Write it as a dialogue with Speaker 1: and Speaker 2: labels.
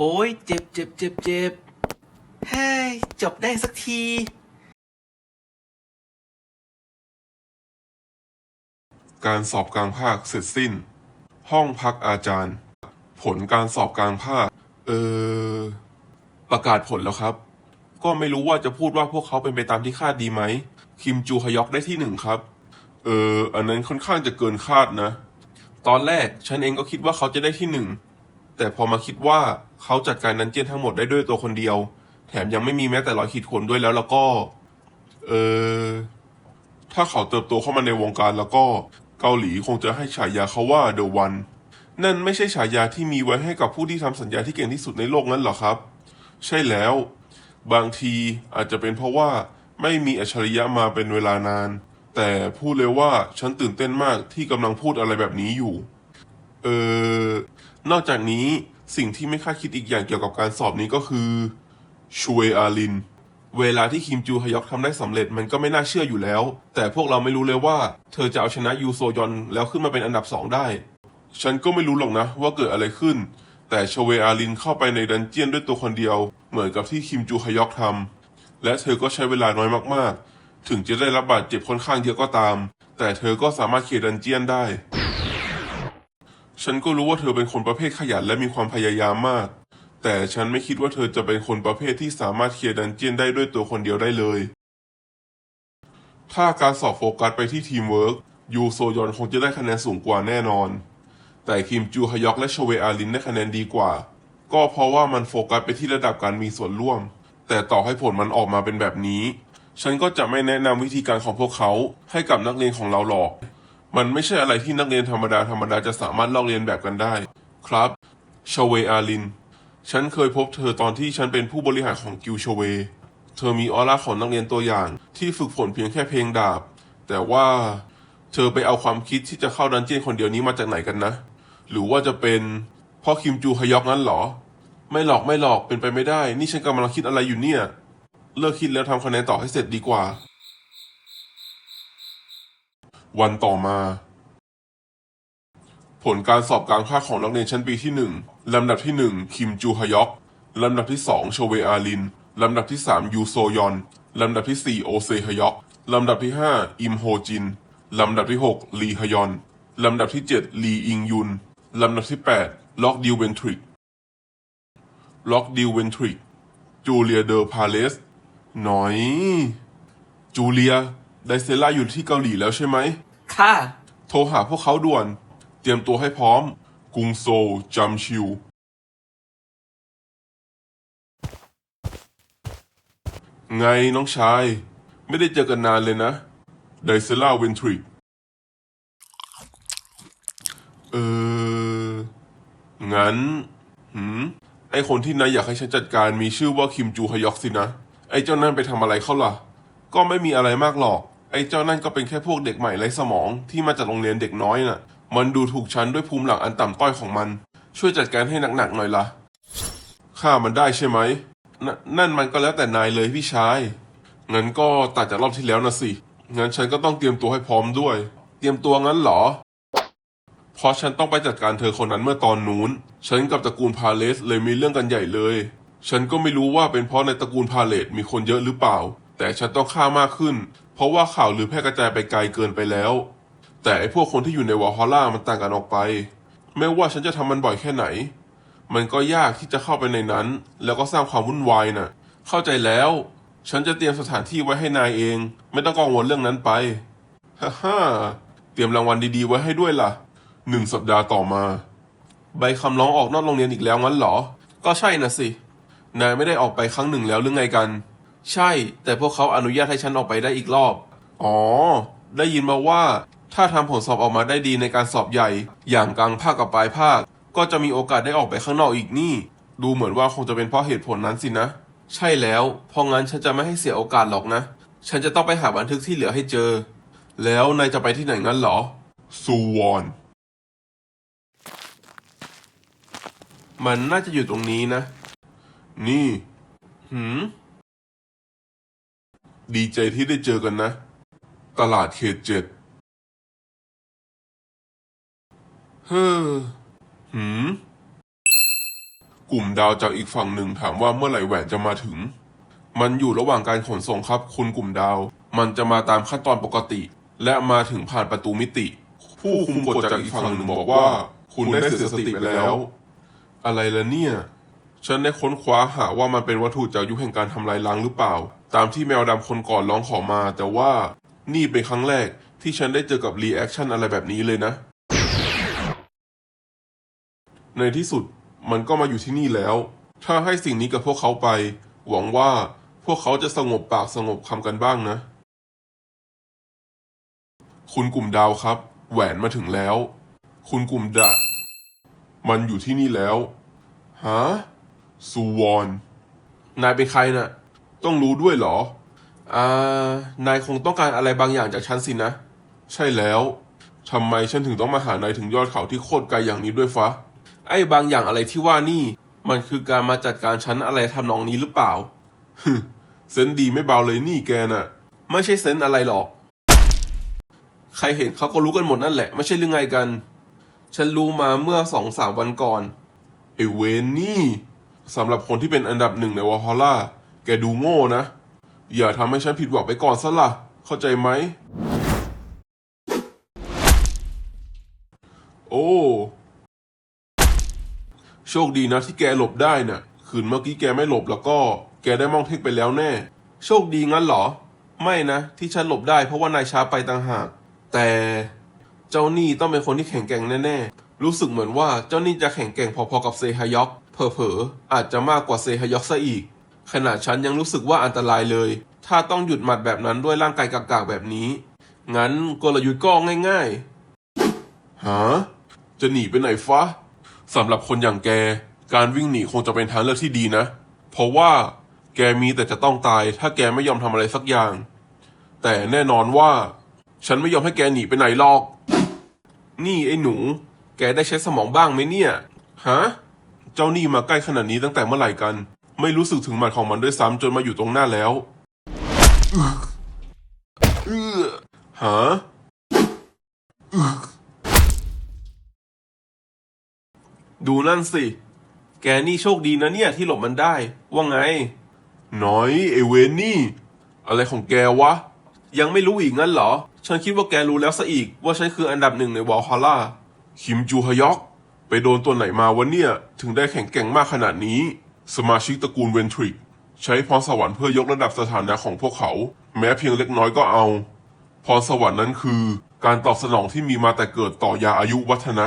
Speaker 1: โอ้ยเจ็บเจ็บเจ็บเจ็บเฮ้ยจบได้สักที
Speaker 2: การสอบกลางภาคเสร็จสิ้น ห้องพักอาจารย์ ผลการสอบกลางภาค เออ ประกาศผลแล้วครับ ก็ไม่รู้ว่าจะพูดว่าพวกเขาเป็นไปตามที่คาดดีไหม คิมจูฮยอกได้ที่หนึ่งครับ เออ อันนั้นค่อนข้างจะเกินคาดนะ ตอนแรกฉันเองก็คิดว่าเขาจะได้ที่หนึ่ง แต่พอมาคิดว่า เขาจัดการนันเจียนทั้งหมดได้ด้วยตัวคนเดียว แถมยังไม่มีแม้แต่รอยขีดข่วนด้วยแล้วแล้วก็ เออ ถ้าเขาเติบโตเข้ามาในวงการแล้วก็เกาหลีคงจะให้ฉายาเขาว่า The One นั่นไม่ใช่ฉายาที่มีไว้ให้กับผู้ที่ทำสัญญาที่เก่งที่สุดในโลกนั้นหรอครับ ใช่แล้ว บางทีอาจจะเป็นเพราะว่าไม่มีอัจฉริยะมาเป็นเวลานาน แต่พูดเลยว่าฉันตื่นเต้นมากที่กำลังพูดอะไรแบบนี้อยู่ เออนอกจากนี้ สิ่งที่ไม่คาดคิดอีกอย่างเกี่ยวกับการสอบนี้ก็คือชเวอาลิน เวลาที่คิมจูฮยอกทำได้สำเร็จมันก็ไม่น่าเชื่ออยู่แล้ว แต่พวกเราไม่รู้เลยว่า เธอจะเอาชนะยูโซยอนแล้วขึ้นมาเป็นอันดับสองได้ ฉันก็ไม่รู้หรอกนะว่าเกิดอะไรขึ้น แต่ชเวอาลินเข้าไปในดันเจียนด้วยตัวคนเดียว เหมือนกับที่คิมจูฮยอกทำและเธอก็ใช้เวลาน้อยมากๆ ถึงจะได้รับบาดเจ็บค่อนข้างเยอะก็ตาม แต่เธอก็สามารถเคลียดันเจียนได้ ฉันก็รู้ว่าเธอเป็นคนประเภทขยันและมีความพยายามมาก แต่ฉันไม่คิดว่าเธอจะเป็นคนประเภทที่สามารถเคลียร์ดันเจียนได้ด้วยตัวคนเดียวได้เลย ถ้าการสอบโฟกัสไปที่ทีมเวิร์กยูโซยอนคงจะได้คะแนนสูงกว่าแน่นอน แต่คิมจูฮยอกและชเวอาลินได้คะแนนดีกว่า ก็เพราะว่ามันโฟกัสไปที่ระดับการมีส่วนร่วม แต่ต่อให้ผลมันออกมาเป็นแบบนี้ ฉันก็จะไม่แนะนำวิธีการของพวกเขาให้กับนักเรียนของเราหรอก มันไม่ใช่อะไรที่นักเรียนธรรมดาธรรมดาจะสามารถลอกเรียนแบบกันได้ ครับชเวอาลิน ฉันเคยพบเธอตอนที่ฉันเป็นผู้บริหารของกิวชเว เธอมีออร่าของนักเรียนตัวอย่าง ที่ฝึกฝนเพียงแค่เพลงดาบ แต่ว่าเธอไปเอาความคิดที่จะเข้าดันเจียนคนเดียวนี้มาจากไหนกันนะ หรือว่าจะเป็นพ่อคิมจูฮยอกนั้นเหรอ ไม่หลอกไม่หลอกเป็นไปไม่ได้ นี่ฉันกำลังคิดอะไรอยู่เนี่ย เลิกคิดแล้วทำคะแนนต่อให้เสร็จดีกว่า วันต่อมา ผลการสอบกลางภาคของนักเรียนชั้นปีที่หนึ่งลำดับที่หนึ่งคิมจูฮยอก ลำดับที่สองโชเวอาลิน ลำดับที่สามยูโซยอน ลำดับที่สี่โอเซฮยอก ลำดับที่ห้าอิมโฮจิน ลำดับที่หกลีฮยอน ลำดับที่เจ็ดลีอิงยุน ลำดับที่แปดล็อกดิวเวนทริก ล็อกดิวเวนทริก จูเลียเดอร์พาเลส หน่อย จูเลีย ไดเซล่าอยู่ที่เกาหลีแล้วใช่ไหม
Speaker 1: ค่ะ
Speaker 2: โทรหาพวกเขาด่วน เตรียมตัวให้พร้อม กรุงโซลจัมชิว ไงน้องชาย ไม่ได้เจอกันนานเลยนะ ไดเซล่าเวนทริกเออ งั้น หืม ไอคนที่นายอยากให้ฉันจัดการมีชื่อว่าคิมจูฮยอกสินะ ไอเจ้านั่นไปทำอะไรเขาล่ะ ก็ไม่มีอะไรมากหรอก ไอ้เจ้านั่นก็เป็นแค่พวกเด็กใหม่ไร้สมองที่มาจากโรงเรียนเด็กน้อยน่ะ มันดูถูกฉันด้วยภูมิหลังอันต่ำต้อยของมัน ช่วยจัดการให้หนักๆหน่อยละฆ่ามันได้ใช่ไหมนนั่นมันก็แล้วแต่นายเลยพี่ชาย งั้นก็ตัดจากรอบที่แล้วนะสิ งั้นฉันก็ต้องเตรียมตัวให้พร้อมด้วย เตรียมตัวงั้นเหรอ เพราะฉันต้องไปจัดการเธอคนนั้นเมื่อตอนนู้น ฉันกับตระกูลพาเลสเลยมีเรื่องกันใหญ่เลย ฉันก็ไม่รู้ว่าเป็นเพราะในตระกูลพาเลสมีคนเยอะหรือเปล่า แต่ฉันต้องฆ่ามากขึ้น เพราะว่าข่าวลือแพร่กระจายไปไกลเกินไปแล้ว แต่ไอพวกคนที่อยู่ในวอลฮอลล่ามันต่างกันออกไป ไม่ว่าฉันจะทำมันบ่อยแค่ไหน มันก็ยากที่จะเข้าไปในนั้น แล้วก็สร้างความวุ่นวายน่ะ เข้าใจแล้ว ฉันจะเตรียมสถานที่ไว้ให้นายเอง ไม่ต้องกังวลเรื่องนั้นไปฮ่าฮ่าเตรียมรางวัลดีๆไว้ให้ด้วยล่ะหนึ่งสัปดาห์ต่อมา ใบคำร้องออกนอกโรงเรียนอีกแล้วงั้นเหรอ ก็ใช่นะสิ นายไม่ได้ออกไปครั้งหนึ่งแล้วหรือไงกัน ใช่ แต่พวกเขาอนุญาตให้ฉันออกไปได้อีกรอบ อ๋อ ได้ยินมาว่า ถ้าทำผลสอบออกมาได้ดีในการสอบใหญ่ อย่างกลางภาคกับปลายภาค ก็จะมีโอกาสได้ออกไปข้างนอกอีกนี่ ดูเหมือนว่าคงจะเป็นเพราะเหตุผลนั้นสินะ ใช่แล้ว เพราะงั้นฉันจะไม่ให้เสียโอกาสหรอกนะ ฉันจะต้องไปหาบันทึกที่เหลือให้เจอ แล้วนายจะไปที่ไหนงั้นเหรอซูวอนมันน่าจะอยู่ตรงนี้นะ นี่ หืม ดีใจที่ได้เจอกันนะ ตลาดเขตเจ็ด เฮ้อ หืม กลุ่มดาวจากอีกฝั่งหนึ่งถามว่าเมื่อไหร่แหวนจะมาถึง มันอยู่ระหว่างการขนส่งครับคุณกลุ่มดาว มันจะมาตามขั้นตอนปกติ และมาถึงผ่านประตูมิติ ผู้คุมกฎจากอีกฝั่งหนึ่งบอกว่า คุณได้เสียสติไปแล้ว อะไรล่ะเนี่ย ฉันได้ค้นคว้าหาว่ามันเป็นวัตถุจากยุคแห่งการทำลายล้างหรือเปล่า ตามที่แมวดำคนก่อนร้องขอมา แต่ว่านี่เป็นครั้งแรกที่ฉันได้เจอกับรีแอคชั่นอะไรแบบนี้เลยนะ ในที่สุดมันก็มาอยู่ที่นี่แล้ว ถ้าให้สิ่งนี้กับพวกเขาไป หวังว่าพวกเขาจะสงบปากสงบคำกันบ้างนะ คุณกลุ่มดาวครับ แหวนมาถึงแล้ว คุณกลุ่มดะ มันอยู่ที่นี่แล้วฮะซูวอนนายเป็นใครน่ะ ต้องรู้ด้วยเหรอ อ่า นายคงต้องการอะไรบางอย่างจากฉันสินะ ใช่แล้วทำไมฉันถึงต้องมาหานายถึงยอดเขาที่โคตรไกลอย่างนี้ด้วยฟะ ไอ้บางอย่างอะไรที่ว่านี่ มันคือการมาจัดการฉันอะไรทำนองนี้หรือเปล่าฮึเซนดีไม่เบาเลยนี่แกน่ะ ไม่ใช่เซนอะไรหรอก ใครเห็นเขาก็รู้กันหมดนั่นแหละ ไม่ใช่เรื่องไงกัน ฉันรู้มาเมื่อสองสามวันก่อนไอเวนนี่สำหรับคนที่เป็นอันดับหนึ่งในวอลฮอล่า แกดูโง่นะ อย่าทำให้ฉันผิดหวังไปก่อนซะละ่ะ เข้าใจไหม โอ้ โชคดีนะที่แกหลบได้น่ะ คืนเมื่อกี้แกไม่หลบแล้วก็ แกได้มองเทคไปแล้วแน่ โชคดีงั้นเหรอ ไม่นะ ที่ฉันหลบได้เพราะว่านายช้าไปต่างหาก แต่เจ้านี่ต้องเป็นคนที่แข็งแกร่งแน่ๆ รู้สึกเหมือนว่าเจ้านี่จะแข็งแกร่งพอๆกับเซฮยอกเผลอๆอาจจะมากกว่าเซฮยอกซะอีก ขนาดฉันยังรู้สึกว่าอันตรายเลย ถ้าต้องหยุดหมัดแบบนั้นด้วยร่างกายกากๆแบบนี้ งั้นกลยุทธ์ก็ง่ายๆฮะจะหนีไปไหนฟะสำหรับคนอย่างแก การวิ่งหนีคงจะเป็นทางเลือกที่ดีนะ เพราะว่าแกมีแต่จะต้องตาย ถ้าแกไม่ยอมทำอะไรสักอย่าง แต่แน่นอนว่า ฉันไม่ยอมให้แกหนีไปไหนหรอก นี่ไอ้หนู แกได้ใช้สมองบ้างไหมเนี่ย ฮะ เจ้านี่มาใกล้ขนาดนี้ตั้งแต่เมื่อไหร่กัน ไม่รู้สึกถึงหมัดของมันด้วยซ้ำจนมาอยู่ตรงหน้าแล้วเออฮะดูนั่นสิ แกนี่โชคดีนะเนี่ยที่หลบมันได้ ว่าไง น้อยเอเวนนี่ อะไรของแกวะ ยังไม่รู้อีกงั้นเหรอ ฉันคิดว่าแกรู้แล้วซะอีก ว่าฉันคืออันดับหนึ่งในวอลฮาร่า คิมจูฮยอก ไปโดนตัวไหนมาวะเนี่ย ถึงได้แข็งแกร่งมากขนาดนี้ สมาชิกตระกูลเวนทริก ใช้พรสวรรค์เพื่อยกระดับสถานะของพวกเขา แม้เพียงเล็กน้อยก็เอา พรสวรรค์นั้นคือ การตอบสนองที่มีมาแต่เกิดต่อยาอายุวัฒนะ